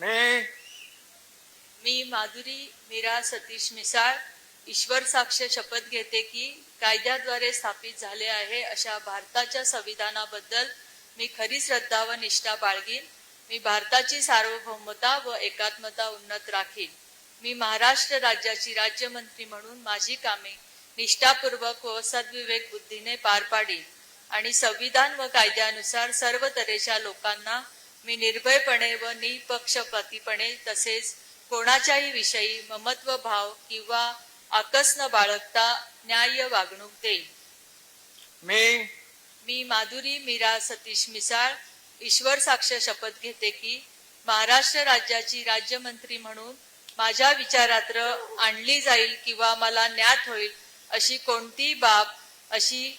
मी मी माधुरी मीरा सतीश मिसाळ ईश्वर साक्ष शपथ घेते की कायद्याद्वारे स्थापित झाले आहे अशा भारताच्या संविधानाबद्दल मी खरी श्रद्धा व निष्ठा बाळगीन. मी भारताची सार्वभौमता व एकात्मता उन्नत राखीन. मी महाराष्ट्र राज्याची राज्यमंत्री म्हणून माझी कामे निष्ठापूर्वक व सद्विवेक बुद्धीने पार पाडीन. आणि संविधान व कायद्यानुसार सर्व तऱ्हेच्या लोकांना मी निर्भयपणे व निपक्षपातीपणे तसेच कोणाच्याही विषयी ममत्व भाव किंवा आकस न बाळगता न्याय्य वागणूक देईन. मी? मी माधुरी मीरा सतीश मिसाळ ईश्वर साक्ष शपथ घेते की महाराष्ट्र राज्याची राज्यमंत्री म्हणून माझ्या विचारात्र आणली जाईल किंवा मला ज्ञात होईल अशी कोणतीही बाब अशी